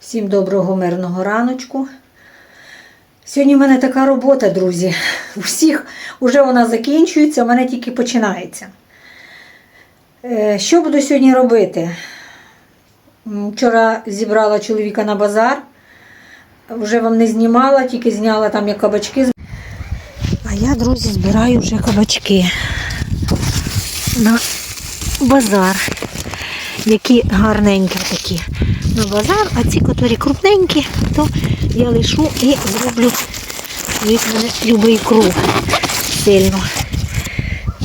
Всім доброго мирного раночку. Сьогодні в мене така робота, друзі. У всіх вже вона закінчується, у мене тільки починається. Е, Що буду сьогодні робити? Вчора зібрала чоловіка на базар. Вже вам не знімала, тільки зняла там як кабачки. А я, друзі, збираю вже кабачки на базар. Які гарненькі такі на базар, а ці, які крупненькі, то я лишу і зроблю від мене любий круг сильно.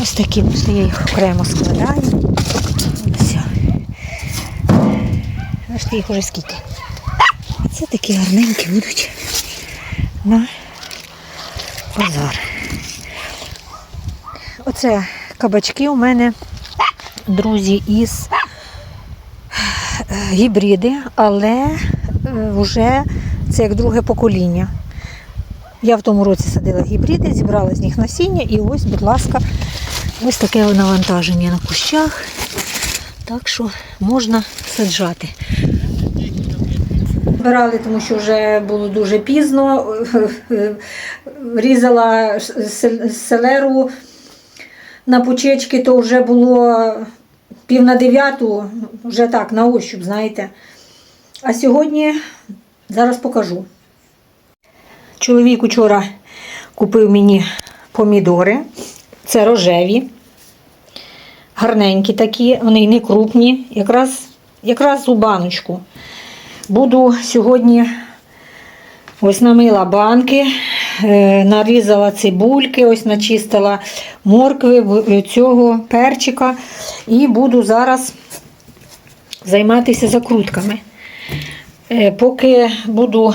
Ось такі, ось я їх окремо складаю. Ось. Аж їх уже скільки. Це такі гарненькі будуть на базар. Оце кабачки у мене, друзі, із гібриди, але е, вже це як друге покоління. Я в тому році садила гібриди, зібрала з них насіння і ось, будь ласка, ось таке навантаження на кущах. Так що можна саджати. Збирали, тому що вже було дуже пізно. Різала селеру на пучечки, то вже було пів на дев'яту, вже так, на ощуп, знаєте. А сьогодні зараз покажу. Чоловік учора купив мені помідори. Це рожеві, гарненькі такі, вони не крупні, якраз, якраз у баночку. Буду сьогодні ось намила банки, нарізала цибульки, ось начистила моркви, цього перчика і буду зараз займатися закрутками. Е, Поки буду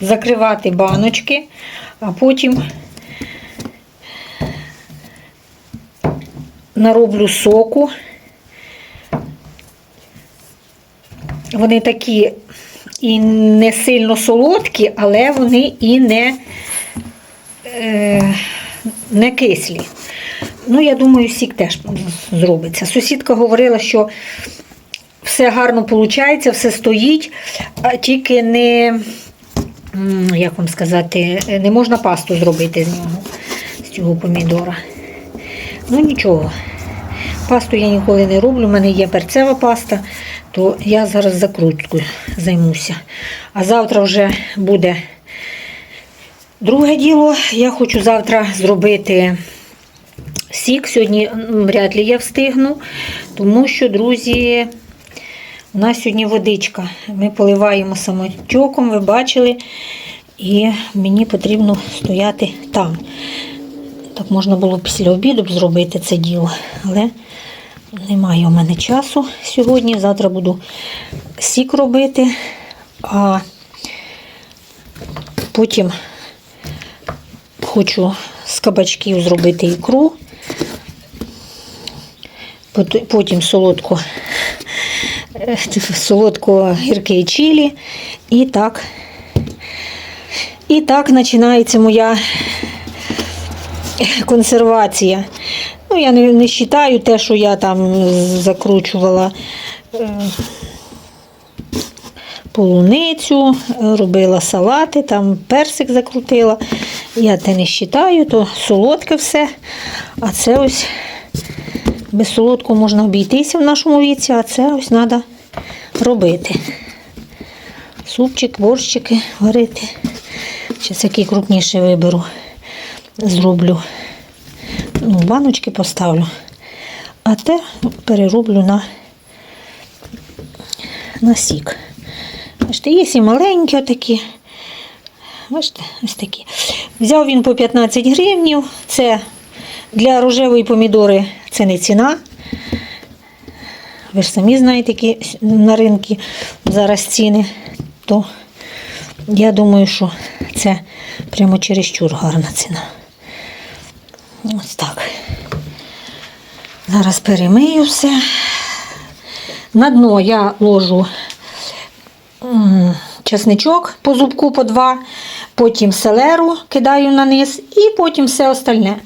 закривати баночки, а потім нароблю соку. Вони такі і не сильно солодкі, але вони і не, е, не кислі. Ну, я думаю, сік теж зробиться. Сусідка говорила, що все гарно виходить, все стоїть, а тільки не, як вам сказати, не можна пасту зробити з нього, з цього помідора. Ну нічого. Пасту я ніколи не роблю, у мене є перцева паста, то я зараз закруткою займуся. А завтра вже буде друге діло. Я хочу завтра зробити сік. Сьогодні вряд ли я встигну, тому що, друзі, у нас сьогодні водичка. Ми поливаємо самотьоком, ви бачили, і мені потрібно стояти там. Так можна було після обіду зробити це діло, але немає у мене часу сьогодні. Завтра буду сік робити, а потім хочу з кабачків зробити ікру, потім солодко, е, солодко гіркий чилі. І так, і так починається моя консервація. Ну, я не, не вважаю те, що я там закручувала е, полуницю, робила салати, там персик закрутила. Я те не вважаю, то солодке все. А це ось без солодкого можна обійтися в нашому віці, а це ось треба робити. Супчик, борщики варити. Зараз який крупніше виберу, зроблю. Ну, баночки поставлю. А те перероблю на, на сік. Бачите, є і маленькі отакі. Бачите, ось такі. Взяв він по 15 гривнів. Це для рожевої помідори це не ціна. Ви ж самі знаєте, які на ринку зараз ціни. То я думаю, що це прямо чересчур гарна ціна. Ось так. Зараз перемию все. На дно я ложу чесничок по зубку по два, потім селеру кидаю на низ і потім все остальне.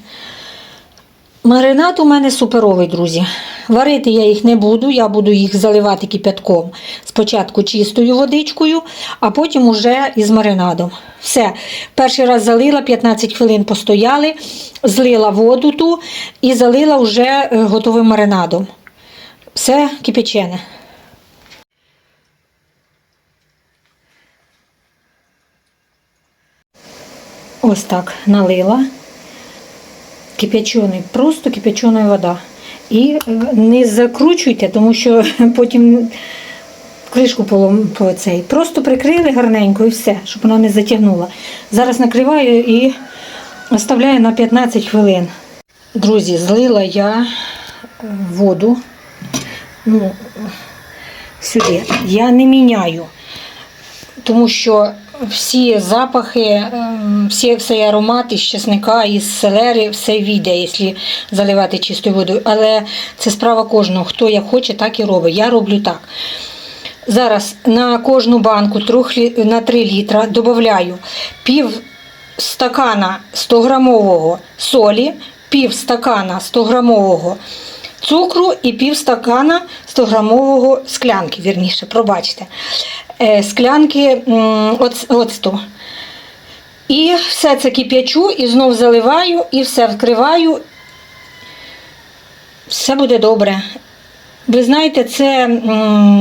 Маринад у мене суперовий, друзі. Варити я їх не буду, я буду їх заливати кипятком. Спочатку чистою водичкою, а потім уже із маринадом. Все. Перший раз залила, 15 хвилин постояли, злила воду ту і залила вже е, готовим маринадом. Все кипячене. Ось так налила. Кипячений, просто кипячена вода. І е, не закручуйте, тому що потім кришку по цей. Просто прикрили гарненько і все, щоб вона не затягнула. Зараз накриваю і оставляю на 15 хвилин. Друзі, злила я е, воду ну, сюди. Я не міняю тому що всі запахи, ем, всі, всі аромат із чесника, із селери, все війде, якщо заливати чистою водою. Але це справа кожного. Хто як хоче, так і робить. Я роблю так. Зараз на кожну банку на 3 літра додаю пів стакана 100 грамового солі, пів стакана 100 грамового цукру і пів стакана 100 грамового склянки, вірніше, пробачте, склянки м, оц- оцту. І все це кип'ячу і знов заливаю, і все вкриваю. Все буде добре. Ви знаєте, це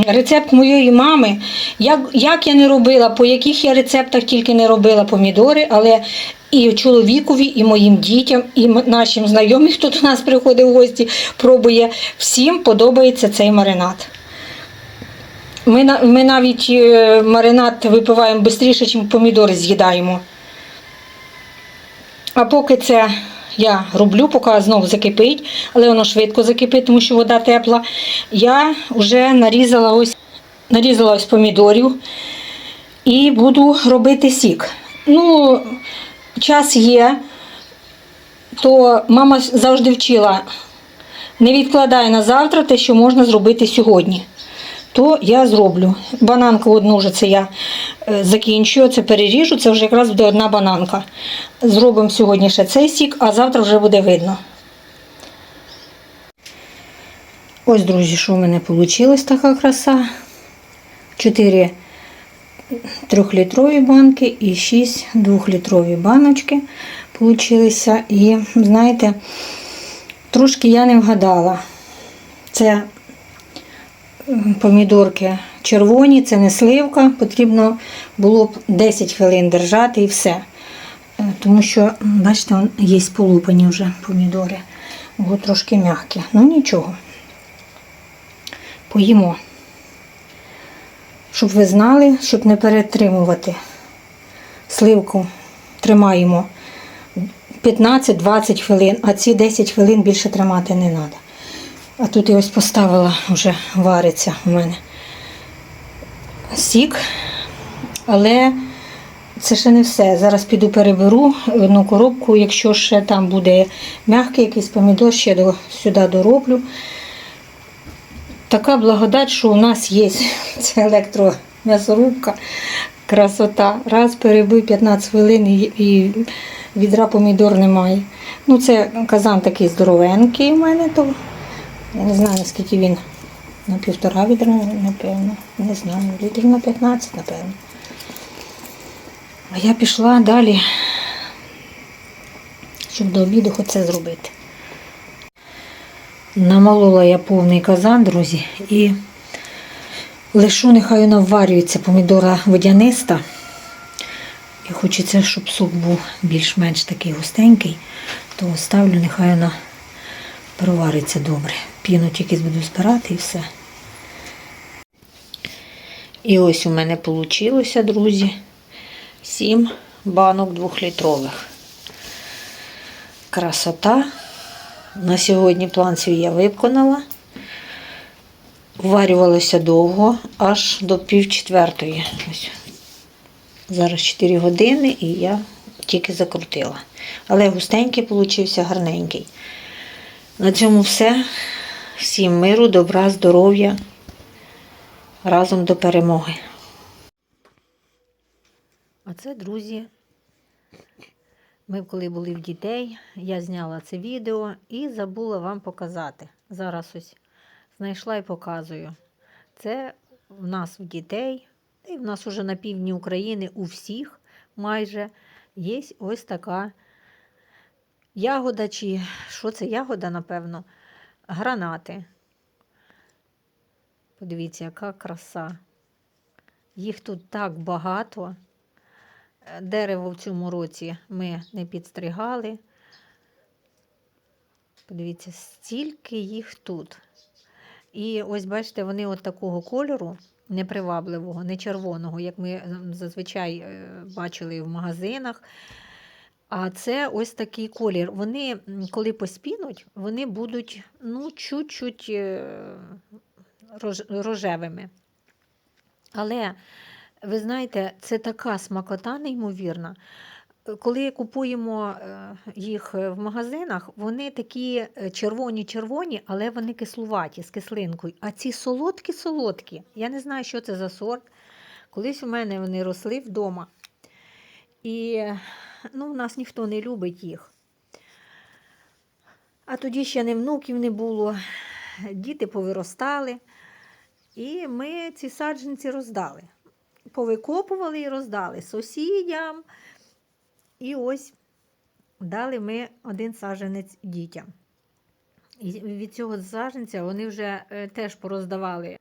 рецепт моєї мами. Як, як я не робила, по яких я рецептах тільки не робила помідори, але і чоловікові, і моїм дітям, і нашим знайомим, хто до нас приходить в гості, пробує. Всім подобається цей маринад. Ми, ми навіть е, маринад випиваємо швидше, ніж помідори з'їдаємо. А поки це я роблю, поки знову закипить, але воно швидко закипить, тому що вода тепла. Я вже нарізала ось, нарізала ось помідорів і буду робити сік. Ну, час є, то мама завжди вчила, не відкладай на завтра те, що можна зробити сьогодні. То я зроблю. Бананку одну вже це я е, закінчую, це переріжу, це вже якраз буде одна бананка. Зробимо сьогодні ще цей сік, а завтра вже буде видно. Ось, друзі, що в мене вийшло така краса. 4 трьохлітрові банки і 6 двохлітрові баночки получилися. І, знаєте, трошки я не вгадала. Це помідорки червоні, це не сливка. Потрібно було б 10 хвилин держати і все. Е, Тому що, бачите, є полупані вже помідори. Бо трошки м'які. Ну нічого. Поїмо. Щоб ви знали, щоб не перетримувати. Сливку тримаємо 15-20 хвилин, а ці 10 хвилин більше тримати не треба. А тут я ось поставила, вже вариться у мене сік, але це ще не все. Зараз піду переберу одну коробку, якщо ще там буде м'який якийсь помідор, ще до, сюди дороблю. Така благодать, що у нас є ця електром'ясорубка, красота. Раз перебив 15 хвилин і, відра помідор немає. Ну, це казан такий здоровенький у мене, то я не знаю, наскільки він на півтора відра, напевно. Не знаю, літрів на 15, напевно. А я пішла далі, щоб до обіду хоч це зробити. Намолола я повний казан, друзі, і лишу, нехай вона вварюється помідора водяниста. І хочеться, щоб суп був більш-менш такий густенький, то ставлю, нехай вона провариться добре. Піну тільки буду збирати і все. І ось у мене вийшло, друзі, 7 банок двохлітрових. Красота. На сьогодні план свій я виконала. Варювалося довго, аж до пів четвертої. Ось. Зараз 4 години і я тільки закрутила. Але густенький получився, гарненький. На цьому все. Всім миру, добра, здоров'я. Разом до перемоги. А це, друзі, ми коли були в дітей, я зняла це відео і забула вам показати. Зараз ось знайшла і показую. Це в нас в дітей, і в нас уже на півдні України у всіх майже є ось така ягода, чи що це ягода, напевно, гранати. Подивіться, яка краса. Їх тут так багато. Е, Дерево в цьому році ми не підстригали. Подивіться, стільки їх тут. І ось бачите, вони от такого кольору, непривабливого, не червоного, як ми зазвичай е, бачили в магазинах. А це ось такий колір. Вони, коли поспінуть, вони будуть ну, чуть-чуть е, рож- рожевими. Але ви знаєте, це така смакота неймовірна. Коли купуємо е, їх в магазинах, вони такі е, червоні-червоні, але вони кислуваті з кислинкою. А ці солодкі-солодкі. Я не знаю, що це за сорт. Колись у мене вони росли вдома. І ну, нас ніхто не любить їх. А тоді ще не внуків не було, діти повиростали. І ми ці саджанці роздали. Повикопували і роздали сусідям. І ось дали ми один саджанець дітям. І від цього саджанця вони вже е, теж пороздавали.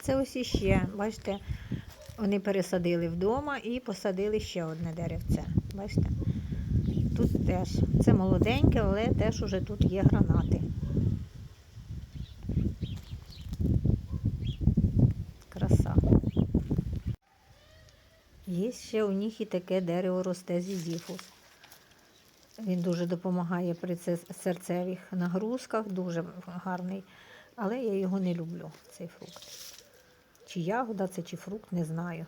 Це ось іще, бачите, вони пересадили вдома і посадили ще одне деревце. Бачите? Тут теж. Це молоденьке, але теж уже тут є гранати. Краса. Є ще у них і таке дерево росте зізіфус. Він дуже допомагає при серцевих нагрузках, дуже гарний. Але я його не люблю, цей фрукт. Чи ягода це, чи фрукт, не знаю.